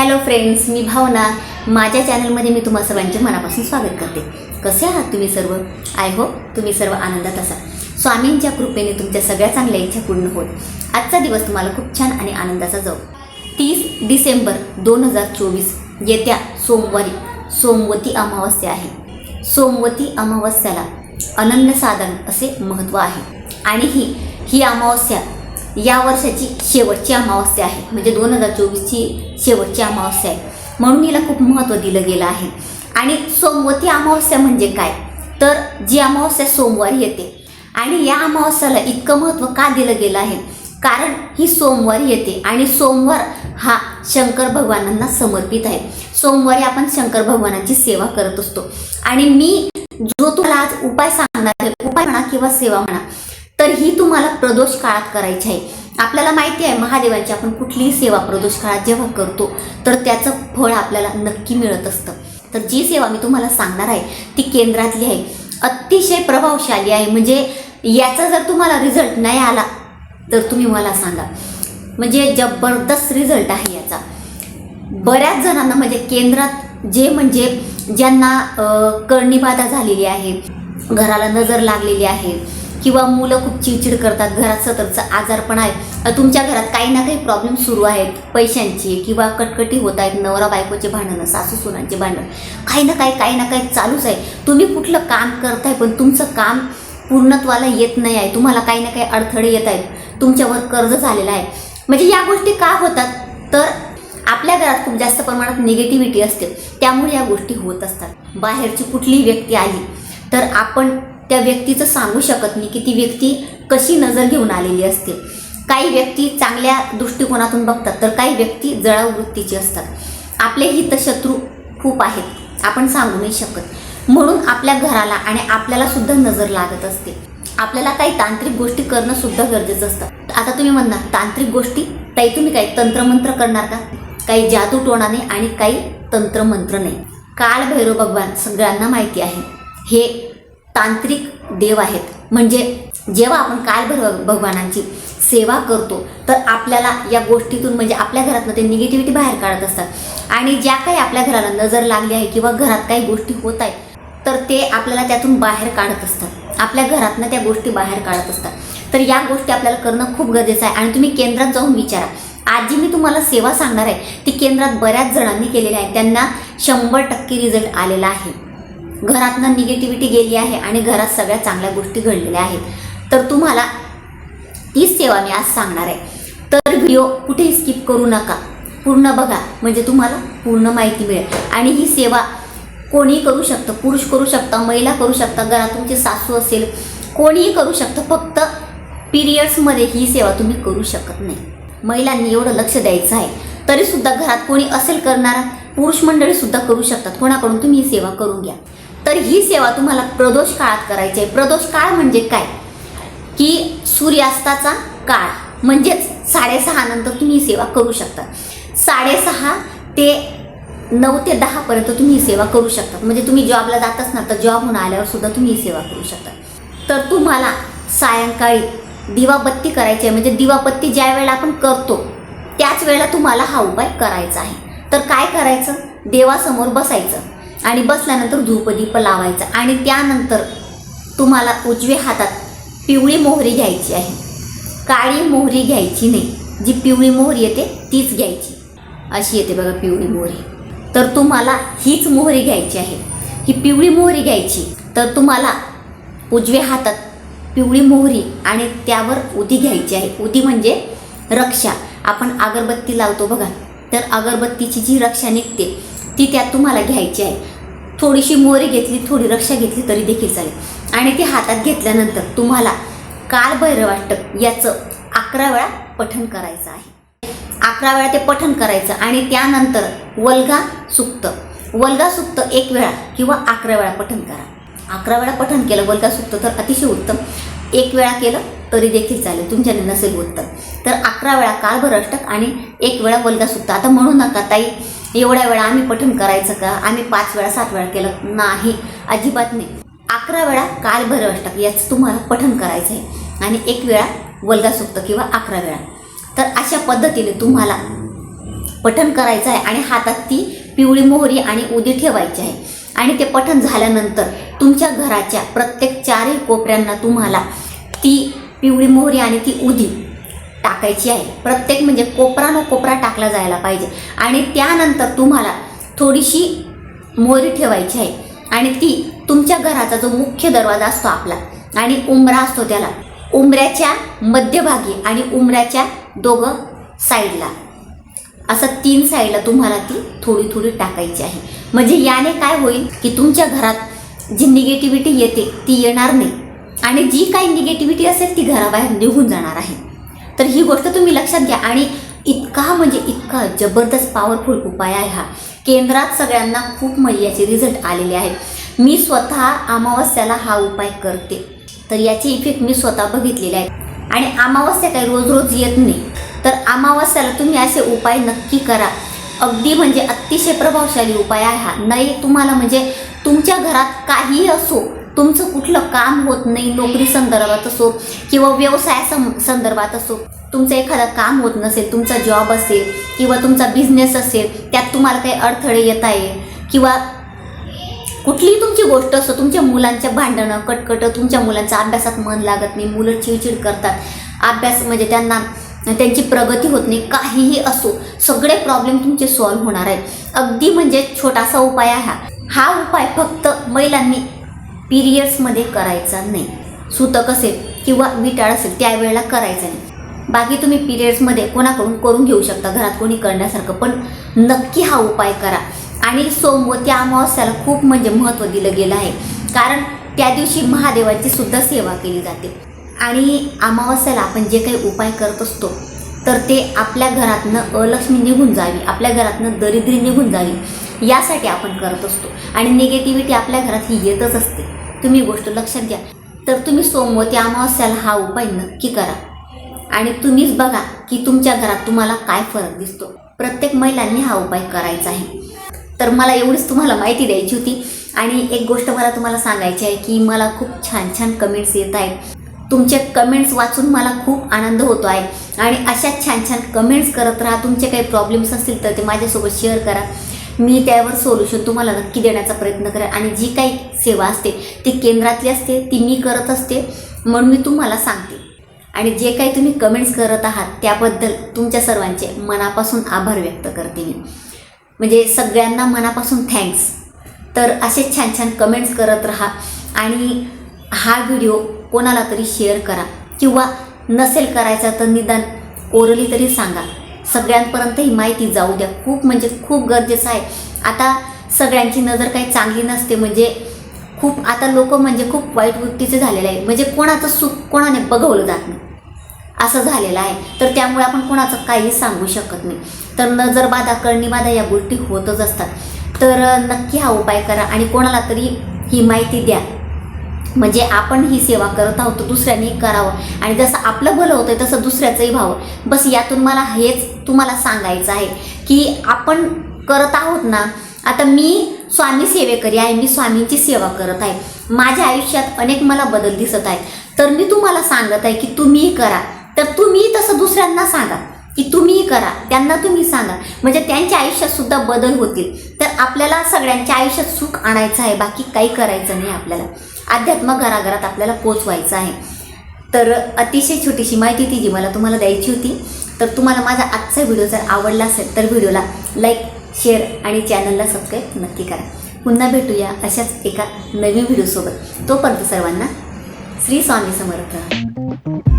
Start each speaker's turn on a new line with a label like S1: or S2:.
S1: Hello friends मी भावना. माझ्या चॅनलमध्ये मी तुम्हा सर्वांचे मनापासून स्वागत करते. कसे आहात तुम्ही सर्व? आय होप तुम्ही सर्व आनंदात असाल. स्वामींच्या कृपेने तुमच्या सगळ्या चांगल्या इच्छा पूर्ण होत. आजचा दिवस तुम्हाला खूप छान आणि आनंदाचा जाऊ. तीस डिसेंबर दोन हजार चोवीस येत्या सोमवारी सोमवती अमावस्या आहे. सोमवती अमावस्याला अनन्य साधन असे महत्त्व आहे. आणि ही ही अमावस्या या वर्षाची शेवटची अमावस्या आहे. म्हणजे दोन हजार चोवीसची शेवटची अमावस्या आहे. म्हणून हिला खूप महत्त्व दिलं गेलं आहे. आणि सोमवती अमावस्या म्हणजे काय? तर जी अमावस्या सोमवारी येते. आणि या अमावस्याला इतकं महत्त्व का दिलं गेलं आहे? कारण ही सोमवारी येते आणि सोमवार हा शंकर भगवानांना समर्पित आहे. सोमवारी आपण शंकर भगवानांची सेवा करत असतो. आणि मी जो तुम्हाला आज उपाय सांगणार आहे उपाय म्हणा किंवा सेवा म्हणा तर ही तुम्हाला प्रदोष काळात करायची आहे. आपल्याला माहिती आहे महादेवाची आपण कुठलीही सेवा प्रदोष काळात जेव्हा करतो तर त्याचं फळ आपल्याला नक्की मिळत असतं. तर जी सेवा मी तुम्हाला सांगणार आहे ती केंद्रातली आहे. अतिशय प्रभावशाली आहे. म्हणजे याचा जर तुम्हाला रिझल्ट नाही आला तर तुम्ही मला सांगा. म्हणजे जबरदस्त रिझल्ट आहे याचा. बऱ्याच जणांना म्हणजे केंद्रात जे म्हणजे ज्यांना अ, कर्णीबाधा झालेली आहे घराला नजर लागलेली आहे किंवा मुलं खूप चिडचिड करतात घरात सततचा आजारपण आहे. तुमच्या घरात काही ना काही प्रॉब्लेम सुरू आहेत. पैशांचे किंवा कटकटी होत आहेत नवरा बायकोचे भांडणं सासू सुनांचे भांडण. काही ना काही काही ना काही चालूच आहे. तुम्ही कुठलं काम करताय पण तुमचं काम पूर्णत्वाला येत नाही आहे. तुम्हाला काही ना काही अडथळे येत आहेत. तुमच्यावर कर्ज झालेलं आहे. म्हणजे या गोष्टी का होतात? तर आपल्या घरात खूप जास्त प्रमाणात निगेटिव्हिटी असते. त्यामुळे या गोष्टी होत असतात. बाहेरची कुठलीही व्यक्ती आली तर आपण त्या व्यक्तीचं सांगू शकत नाही की ती व्यक्ती कशी नजर घेऊन आलेली असते. काही व्यक्ती चांगल्या दृष्टिकोनातून बघतात तर काही व्यक्ती जळाऊ वृत्तीची असतात. आपले हितशत्रू खूप आहेत आपण सांगू नाही शकत. म्हणून आपल्या घराला आणि आपल्याला सुद्धा नजर लागत असते. आपल्याला काही तांत्रिक गोष्टी करणं सुद्धा गरजेचं असतं. आता तुम्ही म्हणणार तांत्रिक गोष्टी? ताई तुम्ही काही तंत्रमंत्र करणार का? काही जादू टोणाने आणि काही तंत्रमंत्र नाही. काळ भैरव भगवान सगळ्यांना माहिती आहे. हे तांत्रिक देव आहेत. म्हणजे जेव्हा आपण काल भर भगवानांची सेवा करतो तर आपल्याला या गोष्टीतून म्हणजे आपल्या घरातनं ते निगेटिव्हिटी बाहेर काढत असतात. आणि ज्या काही आपल्या घराला नजर लागली आहे किंवा घरात काही गोष्टी होत आहेत तर ते आपल्याला त्यातून बाहेर काढत असतात. आपल्या घरातनं त्या गोष्टी बाहेर काढत असतात. तर या गोष्टी आपल्याला करणं खूप गरजेचं आहे. आणि तुम्ही केंद्रात जाऊन विचारा. आज जी मी तुम्हाला सेवा सांगणार आहे ती केंद्रात बऱ्याच जणांनी केलेली आहे त्यांना शंभर टक्के रिझल्ट आलेला आहे. घरातनं निगेटिव्हिटी गेली आहे आणि घरात सगळ्या चांगल्या गोष्टी घडलेल्या आहेत. तर तुम्हाला तीच सेवा मी आज सांगणार आहे. तर व्हिडिओ कुठेही स्किप करू नका. पूर्ण बघा. म्हणजे तुम्हाला पूर्ण माहिती मिळेल. आणि ही सेवा कोणीही करू शकतं. पुरुष करू शकता महिला करू शकता घरात तुमची सासू असेल कोणीही करू शकतं. फक्त पिरियड्समध्ये ही सेवा तुम्ही करू शकत नाही. महिलांनी एवढं लक्ष द्यायचं आहे. तरीसुद्धा घरात कोणी असेल करणारा पुरुष मंडळीसुद्धा करू शकतात. कोणाकडून तुम्ही ही सेवा करून घ्या. तर ही सेवा तुम्हाला प्रदोष काळात करायची आहे. प्रदोष काळ म्हणजे काय? की सूर्यास्ताचा काळ. म्हणजेच साडेसहा नंतर तुम्ही ही सेवा करू शकता. साडेसहा ते नऊ ते दहापर्यंत तुम्ही ही सेवा करू शकता. म्हणजे तुम्ही जॉबला जात असणार तर जॉबहून आल्यावर सुद्धा तुम्ही ही सेवा करू शकता. तर तुम्हाला सायंकाळी दिवाबत्ती करायची आहे. म्हणजे दिवाबत्ती ज्या वेळेला आपण करतो त्याच वेळेला तुम्हाला हा उपाय करायचा आहे. तर काय करायचं? देवासमोर बसायचं. आणि बसल्यानंतर धूपदीप लावायचा आणि त्यानंतर तुम्हाला उजव्या हातात पिवळी मोहरी घ्यायची आहे. काळी मोहरी घ्यायची नाही. जी पिवळी मोहरी येते तीच घ्यायची. अशी येते बघा पिवळी मोहरी. तर तुम्हाला हीच मोहरी घ्यायची आहे. ही पिवळी मोहरी घ्यायची. तर तुम्हाला उजव्या हातात पिवळी मोहरी आणि त्यावर उदी घ्यायची आहे. उदी म्हणजे रक्षा. आपण अगरबत्ती लावतो बघा. तर अगरबत्तीची जी रक्षा निघते ती त्यात तुम्हाला घ्यायची आहे. थोडीशी मोरी घेतली थोडी रक्षा घेतली तरी देखील चालेल. आणि ती हातात घेतल्यानंतर तुम्हाला कालभैरवाष्टक याचं अकरा वेळा पठण करायचं आहे. अकरा वेळा ते पठण करायचं आणि त्यानंतर वल्गा सुक्त. वल्गा सुक्त एक वेळा किंवा अकरा वेळा पठण करा. अकरा वेळा पठण केलं वल्गा सुक्त तर अतिशय उत्तम. एक वेळा केलं तरी देखील चालेल तुमच्याने नसेल उत्तम. तर अकरा वेळा कालभर अष्टक आणि एक वेळा वल्गा सुक्त. आता म्हणू नका ताई एवढ्या वेळा आम्ही पठण करायचं का? आम्ही पाच वेळा सात वेळा केलं. नाही. अजिबात नाही. अकरा वेळा कालभर अष्टक याचं तुम्हाला पठण करायचं आहे आणि एक वेळा वल्गा सुक्त किंवा अकरा वेळा. तर अशा पद्धतीने तुम्हाला पठण करायचं आहे आणि हातात ती पिवळी मोहरी आणि उदी ठेवायची आहे. आणि ते पठण झाल्यानंतर तुमच्या घराच्या प्रत्येक चारही कोपऱ्यांना तुम्हाला ती पिवळी मोहरी आणि ती उदी टाकायची आहे. प्रत्येक म्हणजे कोपरा न कोपरा टाकला जायला पाहिजे. आणि त्यानंतर तुम्हाला थोडीशी मोहरी ठेवायची आहे. आणि ती तुमच्या घराचा जो मुख्य दरवाजा असतो आपला आणि उंबरा असतो त्याला उंबऱ्याच्या मध्यभागी आणि उंबऱ्याच्या दोघं साईडला. असं तीन साईडला तुम्हाला ती थोडी थोडी टाकायची आहे. म्हणजे याने काय होईल की तुमच्या घरात जी निगेटिव्हिटी येते ती येणार नाही. आणि जी काही निगेटिव्हिटी असेल ती घराबाहेर निघून जाणार आहे. तर ही गोष्ट तुम्ही लक्षात घ्या. आणि इतका म्हणजे इतका जबरदस्त पॉवरफुल उपाय आहे हा. केंद्रात सगळ्यांना खूप म्हणजे याचे रिझल्ट आलेले आहेत. मी स्वतः अमावस्याला हा उपाय करते. तर याचे इफेक्ट मी स्वतः बघितलेले आहेत. आणि अमावस्या काही रोज रोज येत नाही. तर अमावस्याला तुम्ही असे उपाय नक्की करा. अगदी म्हणजे अतिशय प्रभावशाली उपाय आहे हा. नाही तुम्हाला म्हणजे तुमच्या घरात काहीही असो तुमचं कुठलं काम होत नाही नोकरी संदर्भात असो किंवा व्यवसाय सं संदर्भात असो तुमचं एखादं काम होत नसेल तुमचा जॉब असेल किंवा तुमचा बिझनेस असेल त्यात तुम्हाला काही अडथळे येत आहे किंवा कुठलीही तुमची गोष्ट असो तुमच्या मुलांच्या भांडणं कटकट तुमच्या मुलांचा अभ्यासात मन लागत नाही मुलं चिडचिड करतात. अभ्यास म्हणजे त्यांना त्यांची प्रगती होत नाही काहीही असो सगळे प्रॉब्लेम तुमचे सॉल्व्ह होणार आहेत. अगदी म्हणजे छोटासा उपाय हा. हा उपाय फक्त महिलांनी पिरियड्समध्ये करायचा नाही. सुतक असेल किंवा विटाळ असेल त्यावेळेला करायचा नाही. बाकी तुम्ही पिरियड्समध्ये कोणाकडून करून घेऊ शकता घरात कोणी करण्यासारखं. पण नक्की हा उपाय करा. आणि सोमवती अमावस्याला खूप म्हणजे महत्त्व दिलं गेलं आहे. कारण त्या दिवशी महादेवाची सुद्धा सेवा केली जाते. आणि अमावस्याला आपण जे काही उपाय करत असतो तर ते आपल्या घरातनं अलक्ष्मी निघून जावी आपल्या घरातनं दरिद्री निघून जावी यासाठी आपण करत असतो. आणि निगेटिव्हिटी आपल्या घरात ही येतच असते. तुम्ही गोष्ट लक्षात घ्या. तर तुम्ही सोमवती अमावस्याला हा उपाय नक्की करा. आणि तुम्हीच बघा की तुमच्या घरात तुम्हाला काय फरक दिसतो. प्रत्येक महिलांनी हा उपाय करायचा आहे. तर मला एवढीच तुम्हाला माहिती द्यायची होती. आणि एक गोष्ट मला तुम्हाला सांगायची आहे की मला खूप छान छान कमेंट्स येत आहेत. तुमचे कमेंट्स वाचून मला खूप आनंद होतो आहे. आणि अशा छान छान कमेंट्स करत राहा. तुमचे काही प्रॉब्लेम्स असतील तर ते माझ्यासोबत शेअर करा. मी त्यावर सोल्युशन तुम्हाला नक्की देण्याचा प्रयत्न करेन. आणि जी काही सेवा असते ती केंद्रातली असते ती मी करत असते म्हणून मी तुम्हाला सांगते. आणि जे काही तुम्ही कमेंट्स करत आहात त्याबद्दल तुमच्या सर्वांचे मनापासून आभार व्यक्त करते मी. म्हणजे सगळ्यांना मनापासून थँक्स तर असे छान छान कमेंट्स करत राहा. आणि हा व्हिडिओ कोणाला तरी शेअर करा. किंवा नसेल करायचा तर निदान ओरली तरी सांगा. सगळ्यांपर्यंत ही माहिती जाऊ द्या. खूप म्हणजे खूप गरजेचं आहे. आता सगळ्यांची नजर काही चांगली नसते म्हणजे खूप आता लोक म्हणजे खूप वाईट वृत्तीचे झालेले आहे. म्हणजे कोणाचं सुख कोणाने बघवलं जात नाही. असं झालेलं आहे. तर त्यामुळे आपण कोणाचं काही सांगू शकत नाही. तर नजरबाधा कळणीबाधा या गोष्टी होतच असतात. तर नक्की हा उपाय करा आणि कोणाला तरी ही माहिती द्या. म्हणजे आपण ही सेवा करत आहोत दुसऱ्यांनी करावं. आणि जसं आपलं भलं होतं तसं दुसऱ्याचंही व्हावं. बस यातून मला हेच तुम्हाला सांगायचं आहे की आपण करत आहोत ना आता मी स्वामी सेवेकरी आहे मी स्वामींची सेवा करत आहे. माझ्या आयुष्यात अनेक मला बदल दिसत आहेत. तर मी तुम्हाला सांगत आहे की तुम्हीही करा. तर तुम्ही तसं दुसऱ्यांना सांगा की तुम्हीही करा. त्यांना तुम्ही सांगा. म्हणजे त्यांच्या आयुष्यात सुद्धा बदल होतील. तर आपल्याला सगळ्यांच्या आयुष्यात सुख आणायचं आहे बाकी काही करायचं नाही आपल्याला. अध्यात्म घराघरात आपल्याला पोचवायचं आहे. तर अतिशय छोटीशी माहिती ती जी मला तुम्हाला द्यायची होती तर तुम्हाला माझा आजचा व्हिडिओ जर आवडला असेल तर व्हिडिओला लाईक शेअर आणि चॅनलला सबस्क्राईब नक्की करा. पुन्हा भेटूया अशाच एका नवीन व्हिडिओसोबत. तोपर्यंत सर्वांना श्री स्वामी समर्थ.